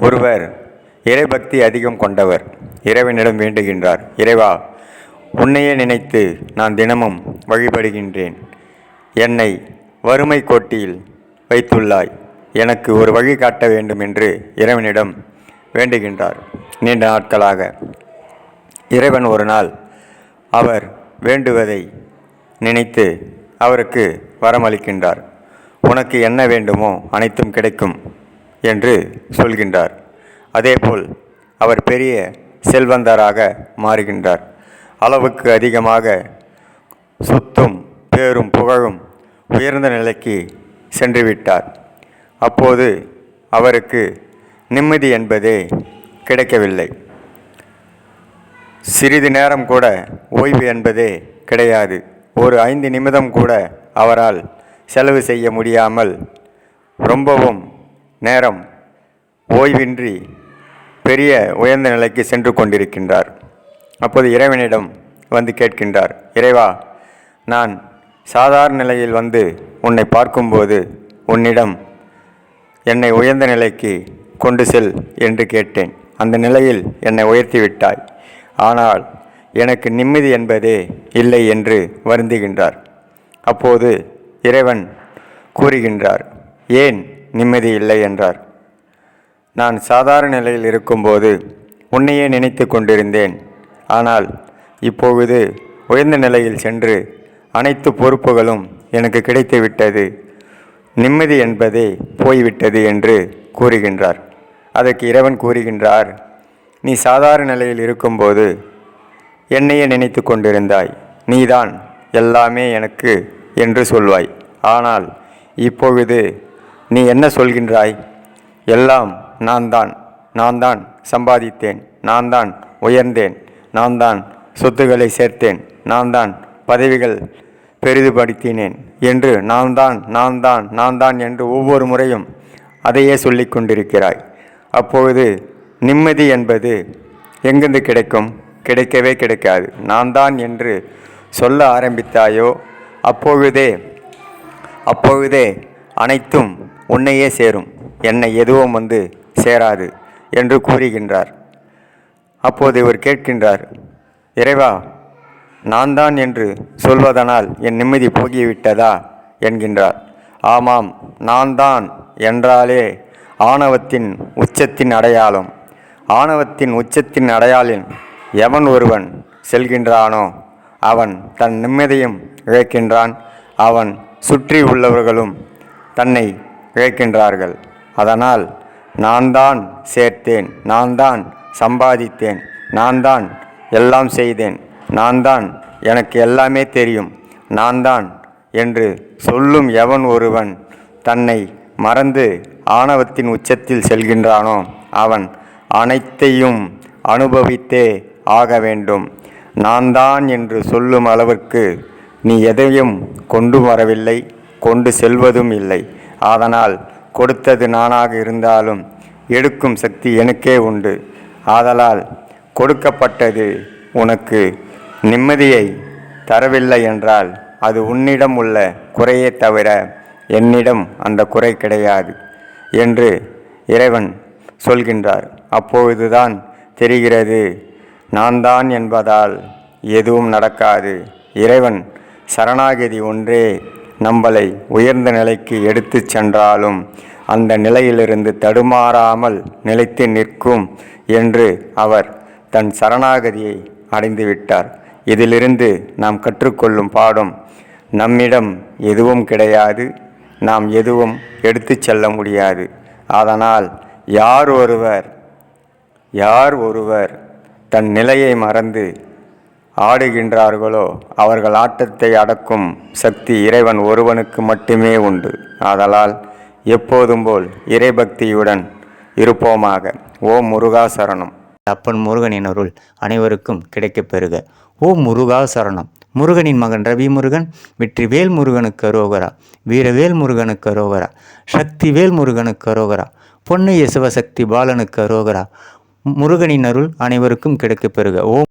ஒருவர் இறைபக்தி அதிகம் கொண்டவர் இறைவனிடம் வேண்டுகின்றார். இறைவா உன்னையே நினைத்து நான் தினமும் வழிபடுகின்றேன். என்னை வறுமை கோட்டியில் வைத்துள்ளாய். எனக்கு ஒரு வழி காட்ட வேண்டும் என்று இறைவனிடம் வேண்டுகின்றார். நீண்ட நாட்களாக இறைவன் ஒரு நாள் அவர் வேண்டுவதை நினைத்து அவருக்கு வரமளிக்கின்றார். உனக்கு என்ன வேண்டுமோ அனைத்தும் கிடைக்கும் என்று சொல்கின்றார். அதேபோல் அவர் பெரிய செல்வந்தராக மாறுகின்றார். அளவுக்கு அதிகமாக சொத்தும் பேரும் புகழும் உயர்ந்த நிலைக்கு சென்றுவிட்டார். அப்போது அவருக்கு நிம்மதி என்பதே கிடைக்கவில்லை. சிறிது நேரம் கூட ஓய்வு என்பதே கிடையாது. ஒரு ஐந்து நிமிடம் கூட அவரால் செலவு செய்ய முடியாமல் ரொம்பவும் நேரம் ஓய்வின்றி பெரிய உயர்ந்த நிலைக்கு சென்று கொண்டிருக்கின்றார். அப்போது இறைவனிடம் வந்து கேட்கின்றார் இறைவா நான் சாதாரண நிலையில் வந்து உன்னை பார்க்கும்போது உன்னிடம் என்னை உயர்ந்த நிலைக்கு கொண்டு செல் என்று கேட்டேன். அந்த நிலையில் என்னை உயர்த்தி விட்டாய். ஆனால் எனக்கு நிம்மதி என்பதே இல்லை என்று வருந்துகின்றார். அப்போது இறைவன் கூறுகின்றார் ஏன் நிம்மதி இல்லை? என்றார். நான் சாதாரண நிலையில் இருக்கும்போது உன்னையே நினைத்து கொண்டிருந்தேன். ஆனால் இப்பொழுது உயர்ந்த நிலையில் சென்று அனைத்து பொறுப்புகளும் எனக்கு கிடைத்துவிட்டது. நிம்மதி என்பதே போய்விட்டது என்று கூறுகின்றார். அதற்கு இறைவன் கூறுகின்றார் நீ சாதாரண நிலையில் இருக்கும்போது என்னையே நினைத்து கொண்டிருந்தாய். நீதான் எல்லாமே எனக்கு என்று சொல்வாய். ஆனால் இப்பொழுது நீ என்ன சொல்கின்றாய்? எல்லாம் நான் தான் நான் தான் சம்பாதித்தேன் நான் தான் உயர்ந்தேன் நான் தான் சொத்துக்களை சேர்த்தேன் நான் தான் பதவிகள் பெரிதுபடுத்தினேன் என்று நான் தான் நான் தான் நான் தான் என்று ஒவ்வொரு முறையும் அதையே சொல்லி கொண்டிருக்கிறாய். அப்பொழுது நிம்மதி என்பது எங்கிருந்து கிடைக்கும்? கிடைக்கவே கிடைக்காது. நான் தான் என்று சொல்ல ஆரம்பித்தாயோ? அப்பொழுதே அப்பொழுதே அனைத்தும் உன்னையே சேரும். என்னை எதுவும் வந்து சேராது என்று கூறுகின்றார். அப்போது இவர் கேட்கின்றார் இறைவா நான் தான் என்று சொல்வதனால் என் நிம்மதி போகிவிட்டதா? என்கின்றார். ஆமாம் நான் தான் என்றாலே ஆணவத்தின் உச்சத்தின் அடையாளம். ஆணவத்தின் உச்சத்தின் அடையாளின் எவன் ஒருவன் செல்கின்றானோ அவன் தன் நிம்மதியும் இழக்கின்றான். அவன் சுற்றி உள்ளவர்களும் தன்னை இழைக்கின்றார்கள். அதனால் நான் தான் சேர்த்தேன் நான் தான் சம்பாதித்தேன் நான் தான் எல்லாம் செய்தேன் நான் தான் எனக்கு எல்லாமே தெரியும் நான் தான் என்று சொல்லும் எவன் ஒருவன் தன்னை மறந்து ஆணவத்தின் உச்சத்தில் செல்கின்றானோ அவன் அனைத்தையும் அனுபவித்தே ஆக வேண்டும். நான் தான் என்று சொல்லும் அளவிற்கு நீ எதையும் கொண்டு வரவில்லை கொண்டு செல்வதும் இல்லை. அதனால் கொடுத்தது நானாக இருந்தாலும் எடுக்கும் சக்தி எனக்கே உண்டு. ஆதலால் கொடுக்கப்பட்டது உனக்கு நிம்மதியை தரவில்லை என்றால் அது உன்னிடம் உள்ள குறையே தவிர என்னிடம் அந்த குறை கிடையாது என்று இறைவன் சொல்கின்றார். அப்பொழுதுதான் தெரிகிறது நான் தான் என்பதால் எதுவும் நடக்காது. இறைவன் சரணாகதி ஒன்றே நம்மளை உயர்ந்த நிலைக்கு எடுத்து சென்றாலும் அந்த நிலையிலிருந்து தடுமாறாமல் நிலைத்து நிற்கும் என்று அவர் தன் சரணாகதியை அடைந்துவிட்டார். இதிலிருந்து நாம் கற்றுக்கொள்ளும் பாடம் நம்மிடம் எதுவும் கிடையாது நாம் எதுவும் எடுத்து செல்ல முடியாது. அதனால் யார் ஒருவர் யார் ஒருவர் தன் நிலையை மறந்து ஆடுகின்றார்களோ அவர்கள் ஆட்டத்தை அடக்கும் சக்தி இறைவன் ஒருவனுக்கு மட்டுமே உண்டு. ஆதலால் எப்போதும் போல் இறைபக்தியுடன் இருப்போமாக. ஓம் முருகா சரணம். அப்பன் முருகனின் அருள் அனைவருக்கும் கிடைக்கப் பெறுக. ஓ முருகா சரணம். முருகனின் மகன் ரவி முருகன் வெற்றிவேல் முருகனுக்கு அரோகரா. வீரவேல் முருகனுக்கு அரோகரா. சக்திவேல் முருகனுக்கு அரோகரா. பொன்னைய சிவசக்தி பாலனுக்கு அரோகரா. முருகனின் அருள் அனைவருக்கும் கிடைக்கப் பெறுக. ஓம்